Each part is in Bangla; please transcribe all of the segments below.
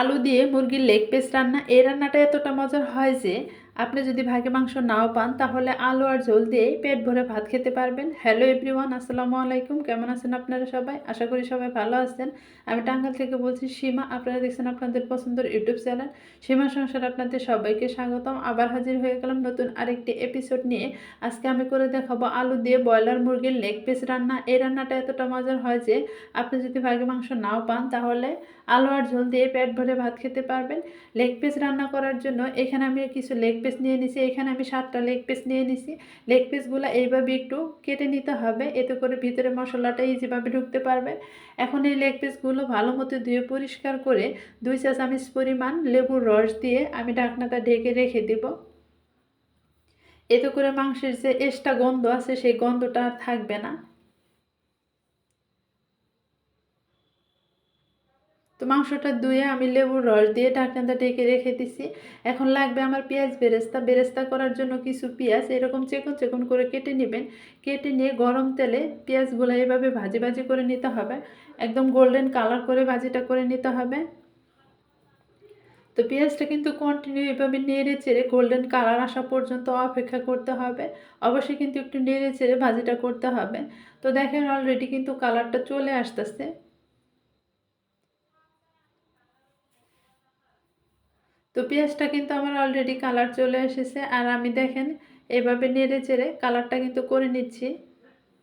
আলু দিয়ে মুরগির লেগ পিস রান্না, এই রান্নাটা এতটা মজার হয় যে, আপনি যদি ভাগে মাংস নাও পান, তাহলে আলু আর ঝোল দিয়ে পেট ভরে ভাত খেতে পারবেন। হ্যালো এভরিওয়ান আসসালামু আলাইকুম, কেমন আছেন আপনারা সবাই? আশা করি সবাই ভালো আছেন। আমি টাঙ্গাল থেকে বলছি সীমা, আপনারা দেখছেন আপনাদের পছন্দের ইউটিউব চ্যানেল। সীমা সংসার আপনাদের সবাইকে স্বাগতম। আবার হাজির হয়ে গেলাম নতুন আরেকটি এপিসোড নিয়ে। আজকে আমি করে দেখাবো আলু দিয়ে ব্রয়লার মুরগির লেগ পিস রান্না। এই রান্নাটা এতটা মজার হয় যে, আপনি যদি ভাগে মাংস নাও পান, তাহলে আলু আর ঝোল দিয়ে পেট ভরে ভাত খেতে পারবেন। লেগ পিস রান্না করার জন্য এখানে আমি কিছু লেগ পিস নিয়ে নিছি, এখানে আমি সাতটা লেগ পিস নিয়ে নিছি। লেগ পিসগুলো এইভাবে একটু কেটে নিতে হবে, এতে করে ভিতরে মশলাটা ইজিভাবে ঢুকতে পারবে। এখন এই লেগ পিসগুলো ভালো মতো ধুয়ে পরিষ্কার করে দুই চা চামচ পরিমাণ লেবুর রস দিয়ে আমি ঢাকনাটা ঢেকে রেখে দিব। এতে করে মাংসের যে এক্সট্রা গন্ধ আছে, সেই গন্ধটা আর থাকবে না। মাংসটা ধুয়ে আমি লেবুর রস দিয়ে ঢাকনাটা ঢেকে রেখে দিছি। এখন লাগবে আমার পেঁয়াজ বেরেস্তা। বেরেস্তা করার জন্য কিছু পেঁয়াজ এরকম চেকন চেকন করে কেটে নেবেন। কেটে নিয়ে গরম তেলে পেঁয়াজগুলো এভাবে ভাজি ভাজি করে নিতে হবে। একদম গোল্ডেন কালার করে ভাজিটা করে নিতে হবে। তো পেঁয়াজটা কিন্তু কন্টিনিউ এভাবে নেড়ে চেড়ে গোল্ডেন কালার আসা পর্যন্ত অপেক্ষা করতে হবে। অবশ্যই কিন্তু একটু নেড়ে চেড়ে ভাজিটা করতে হবে। তো দেখেন অলরেডি কিন্তু কালারটা চলে আসতেছে। তো পেঁয়াজটা কিন্তু আমার অলরেডি কালার চলে এসেছে। আর আমি দেখেন, এভাবে নেড়ে চেড়ে কালারটা কিন্তু করে নিচ্ছি।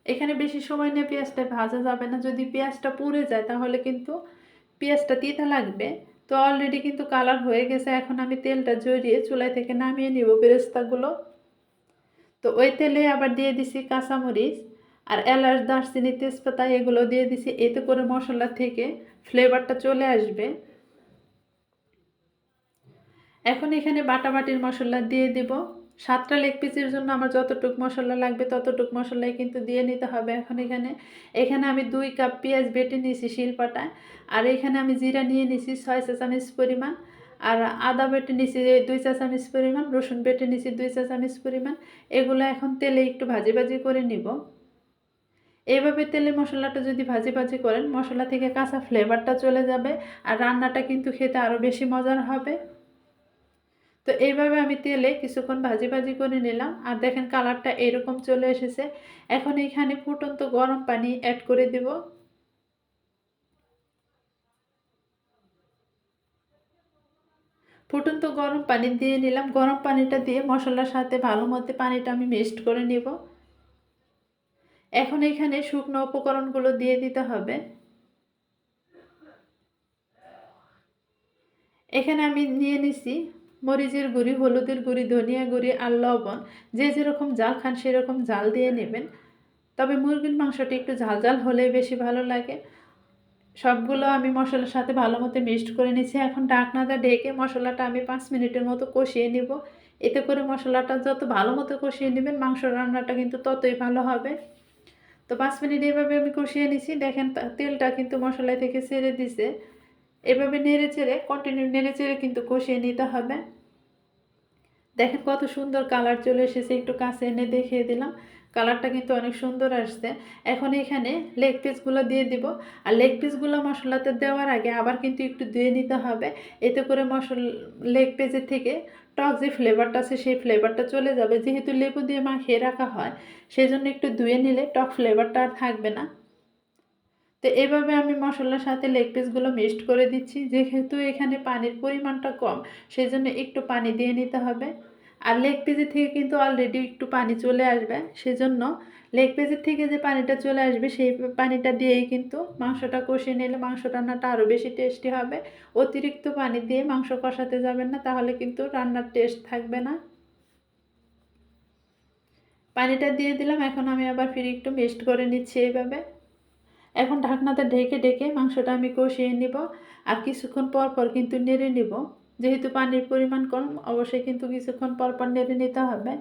এখানে বেশি সময় নিয়ে পেঁয়াজটা ভাজা যাবে না। যদি পেঁয়াজটা পুড়ে যায়, তাহলে কিন্তু পেঁয়াজটা তিতা লাগবে। তো অলরেডি কিন্তু কালার হয়ে গেছে। এখন আমি তেলটা জড়িয়ে চুলাই থেকে নামিয়ে নিব বেরেস্তাগুলো। তো ওই তেলে আবার দিয়ে দিছি কাঁচামরিচ আর এলাচ, দারচিনি, তেজপাতা, এগুলো দিয়ে দিছি। এতে করে মশলা থেকে ফ্লেভারটা চলে আসবে। এখন এখানে বাটাবাটির মশলা দিয়ে দিব। সাতটা লেগ পিসের জন্য আমার যতটুক মশলা লাগবে ততটুক মশলাই কিন্তু দিয়ে নিতে হবে। এখন এখানে এখানে আমি দুই কাপ পেঁয়াজ বেটে নিয়েছি শিলপাটায়। আর এখানে আমি জিরা নিয়ে নিয়েছি ছয় চা চামচ পরিমাণ। আর আদা বেটে নিয়েছি দুই চা চামচ পরিমাণ। রসুন বেটে নিয়েছি দুই চা চামচ পরিমাণ। এগুলো এখন তেলে একটু ভাজি ভাজি করে নিব। এইভাবে তেলে মশলাটা যদি ভাজি ভাজি করেন, মশলা থেকে কাঁচা ফ্লেভারটা চলে যাবে। আর রান্নাটা কিন্তু খেতে আরও বেশি মজার হবে। তো এইভাবে আমি তেলে কিছুক্ষণ ভাজি ভাজি করে নিলাম। আর দেখেন কালারটা এরকম চলে এসেছে। এখন এখানে ফুটন্ত গরম পানি অ্যাড করে দেব। ফুটন্ত গরম পানি দিয়ে নিলাম। গরম পানিটা দিয়ে মশলার সাথে ভালো মতো পানিটা আমি মিক্সড করে নিব। এখন এখানে শুকনো উপকরণগুলো দিয়ে দিতে হবে। এখানে আমি নিয়ে নিছি মরিচের গুঁড়ি, হলুদের গুঁড়ি, ধনিয়া গুঁড়ি আর লবণ, যে যেরকম জাল খান সেরকম জাল দিয়ে নেবেন। তবে মুরগির মাংসটি একটু ঝাল ঝাল হলে বেশি ভালো লাগে। সবগুলো আমি মশলার সাথে ভালো মতো মিক্সড করে নিচ্ছি এখন ডাকনাটা ঢেকে মশলাটা আমি পাঁচ মিনিটের মতো কষিয়ে নিব। এতে করে মশলাটা যত ভালো মতো কষিয়ে নেবেন মাংস রান্নাটা কিন্তু ততই ভালো হবে। তো পাঁচ মিনিট এভাবে আমি কষিয়ে নিছি দেখেন তেলটা কিন্তু মশলা থেকে ছেড়ে দিছে। এভাবে নেড়ে চেড়ে কন্টিনিউ নেড়ে চেড়ে কিন্তু কষিয়ে নিতে হবে। দেখেন কত সুন্দর কালার চলে এসেছে, একটু কাছে এনে দেখিয়ে দিলাম। কালারটা কিন্তু অনেক সুন্দর আসছে। এখন এখানে লেগ পিসগুলো দিয়ে দিব। আর লেগ পিসগুলো মশলাতে দেওয়ার আগে আবার কিন্তু একটু ধুয়ে নিতে হবে। এতে করে মশলা লেগ পিসের থেকে টক যে ফ্লেভারটা আছে, সেই ফ্লেভারটা চলে যাবে। যেহেতু লেবু দিয়ে মাখিয়ে রাখা হয় সেই জন্য একটু ধুয়ে নিলে টক ফ্লেভারটা আর থাকবে না। তো এভাবে আমি মশলার সাথে লেগ পিসগুলো মিক্সড করে দিচ্ছি। যেহেতু এখানে পানির পরিমাণটা কম সেই জন্য একটু পানি দিয়ে নিতে হবে। আর লেগ পিসের থেকে কিন্তু অলরেডি একটু পানি চলে আসবে, সেজন্য লেগ পিসের থেকে যে পানিটা চলে আসবে, সেই পানিটা দিয়েই কিন্তু মাংসটা কষিয়ে নিলে মাংস রান্নাটা আরও বেশি টেস্টি হবে। অতিরিক্ত পানি দিয়ে মাংস কষাতে যাবেন না, তাহলে কিন্তু রান্নার টেস্ট থাকবে না। পানিটা দিয়ে দিলাম, এখন আমি আবার ফিরে একটু মিক্সড করে নিচ্ছি এইভাবে। এখন ঢাকনাতে ঢেকে ঢেকে মাংসটা আমি কষিয়ে নিব আর কিছুক্ষণ পর পর কিন্তু নেড়ে নিব। যেহেতু পানির পরিমাণ কম, অবশ্যই কিন্তু কিছুক্ষণ পর পর নেড়ে নিতে হবে।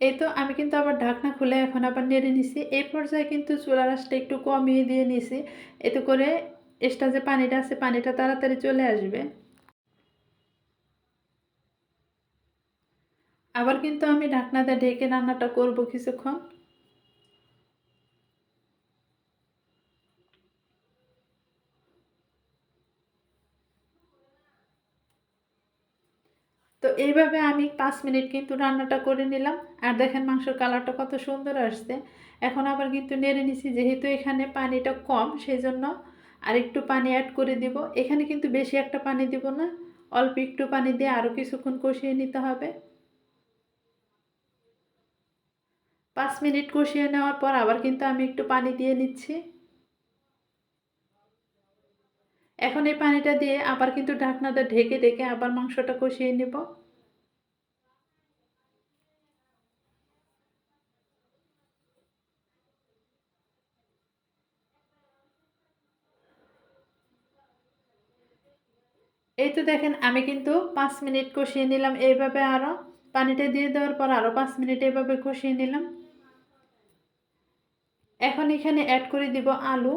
এই তো আমি কিন্তু আবার ঢাকনা খুলে এখন আবার নেড়ে নিছি। এই পর্যায়ে কিন্তু চুলা রাসটা একটু কমিয়ে দিয়ে নিছি। এতে করে এক্সট্রা যে পানিটা আছে, পানিটা তাড়াতাড়ি চলে আসবে। আবার কিন্তু আমি ঢাকনাতে ঢেকে রান্নাটা করব কিছুক্ষণ। তো এইভাবে আমি পাঁচ মিনিট কিন্তু রান্নাটা করে নিলাম। আর দেখেন মাংসের কালারটা কত সুন্দর আসছে। এখন আবার কিন্তু নেড়ে নিছি, যেহেতু এখানে পানিটা কম সেই জন্য আর একটু পানি অ্যাড করে দিব। এখানে কিন্তু বেশি একটা পানি দিব না, অল্প একটু পানি দিয়ে আরও কিছুক্ষণ কষিয়ে নিতে হবে। পাঁচ মিনিট কষিয়ে নেওয়ার পর আবার কিন্তু আমি একটু পানি দিয়ে নিচ্ছি। এখন এই পানিটা দিয়ে আবার কিন্তু ঢাকনাটা ঢেকে ঢেকে আবার মাংসটা কষিয়ে নেব। এই তো দেখেন, আমি কিন্তু পাঁচ মিনিট কষিয়ে নিলাম এইভাবে আরও পানিটা দিয়ে দেওয়ার পর আরও পাঁচ মিনিট এইভাবে কষিয়ে নিলাম। এখন এখানে অ্যাড করে দিব আলু।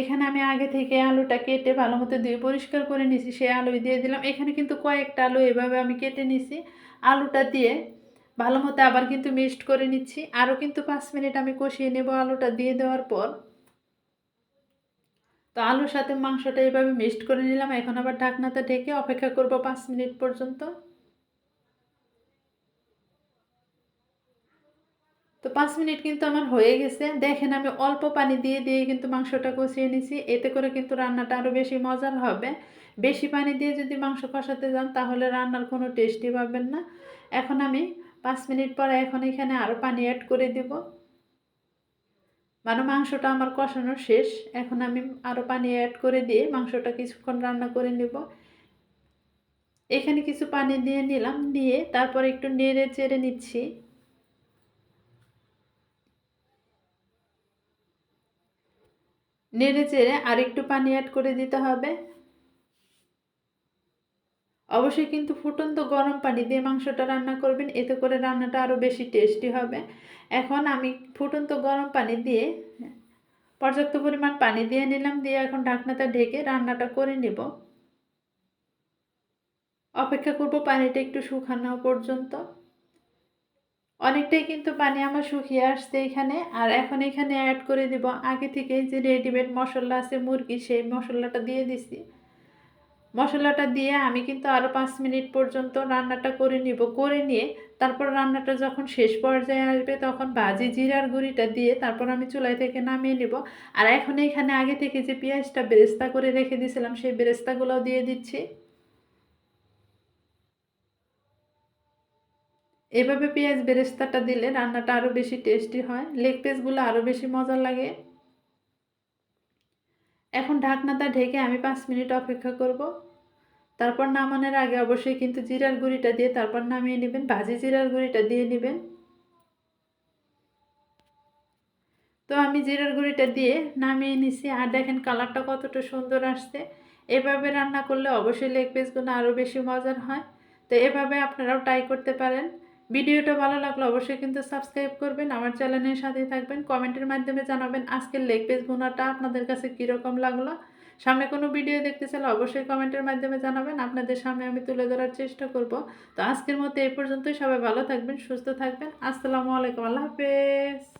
এখানে আমি আগে থেকে আলুটা কেটে ভালো মতো দিয়ে পরিষ্কার করে নিছি সেই আলু দিয়ে দিলাম। এখানে কিন্তু কয়েকটা আলু এভাবে আমি কেটে নিছি আলুটা দিয়ে ভালো মতো আবার কিন্তু মিক্সড করে নিচ্ছি। আরও কিন্তু পাঁচ মিনিট আমি কষিয়ে নেব আলুটা দিয়ে দেওয়ার পর। তো আলুর সাথে মাংসটা এইভাবে মিক্সড করে নিলাম। এখন আবার ঢাকনাতে ঢেকে অপেক্ষা করব পাঁচ মিনিট পর্যন্ত। তো পাঁচ মিনিট কিন্তু আমার হয়ে গেছে। দেখেন আমি অল্প পানি দিয়ে দিয়ে কিন্তু মাংসটা কষিয়ে নিছি। এতে করে কিন্তু রান্নাটা আরও বেশি মজার হবে। বেশি পানি দিয়ে যদি মাংস কষাতে যান, তাহলে রান্নার কোনো টেস্টই পাবেন না। এখন আমি পাঁচ মিনিট পরে এখন এখানে আরও পানি অ্যাড করে দিব। মানে মাংসটা আমার কষানো শেষ। এখন আমি আরও পানি অ্যাড করে দিয়ে মাংসটা কিছুক্ষণ রান্না করে নেব। এখানে কিছু পানি দিয়ে নিলাম। দিয়ে তারপর একটু নেড়ে চেড়ে নিচ্ছি। নেড়ে চেড়ে আর একটু পানি অ্যাড করে দিতে হবে। অবশ্যই কিন্তু ফুটন্ত গরম পানি দিয়ে মাংসটা রান্না করবেন, এতে করে রান্নাটা আরও বেশি টেস্টি হবে। এখন আমি ফুটন্ত গরম পানি দিয়ে পর্যাপ্ত পরিমাণ পানি দিয়ে নিলাম, দিয়ে এখন ঢাকনাটা ঢেকে রান্নাটা করে নেব। অপেক্ষা করব পানিটা একটু শুকানো পর্যন্ত। অনেকটাই কিন্তু পানি আমার শুকিয়ে আসছে এখানে। আর এখন এখানে অ্যাড করে দিব আগে থেকে যে রেডিমেড মশলা আছে, মুরগি, সেই মশলাটা দিয়ে দিছি। মশলাটা দিয়ে আমি কিন্তু আরও পাঁচ মিনিট পর্যন্ত রান্নাটা করে নিব। করে নিয়ে তারপর রান্নাটা যখন শেষ পর্যায়ে আসবে তখন ভাজি জিরার গুঁড়িটা দিয়ে তারপর আমি চুলাই থেকে নামিয়ে নিব। আর এখন এখানে আগে থেকে যে পেঁয়াজটা বেরেস্তা করে রেখে দিয়েছিলাম সেই বেরেস্তাগুলোও দিয়ে দিচ্ছি। এভাবে পেঁয়াজ বেরেস্তাটা দিলে রান্নাটা আরও বেশি টেস্টি হয়। লেগ পিসগুলো আরও বেশি মজা লাগে। এখন ঢাকনাটা ঢেকে আমি পাঁচ মিনিট অপেক্ষা করব। তারপর নামানোর আগে অবশ্যই কিন্তু জিরার গুঁড়িটা দিয়ে তারপর নামিয়ে নেবেন। ভাজি জিরার গুঁড়িটা দিয়ে নেবেন। তো আমি জিরার গুঁড়িটা দিয়ে নামিয়ে নিছি আর দেখেন কালারটা কতটা সুন্দর আসছে। এভাবে রান্না করলে অবশ্যই লেগ পিসগুলো আরও বেশি মজার হয়। তো এভাবে আপনারাও ট্রাই করতে পারেন। ভিডিওটা ভালো লাগলে অবশ্যই কিন্তু সাবস্ক্রাইব করবেন, আমার চ্যানেলের সাথে থাকবেন, কমেন্টের মাধ্যমে জানাবেন আজকের লেগ পেজ ভুনাটা আপনাদের কাছে কীরকম লাগল। সামনে কোনো ভিডিও দেখতে চাইলে অবশ্যই কমেন্টের মাধ্যমে জানাবেন, আপনাদের সামনে আমি তুলে ধরার চেষ্টা করব। তো আজকের মতো এই পর্যন্তই, সবাই ভালো থাকবেন, সুস্থ থাকবেন, আসসালামু আলাইকুম, আল্লাহ হাফেজ।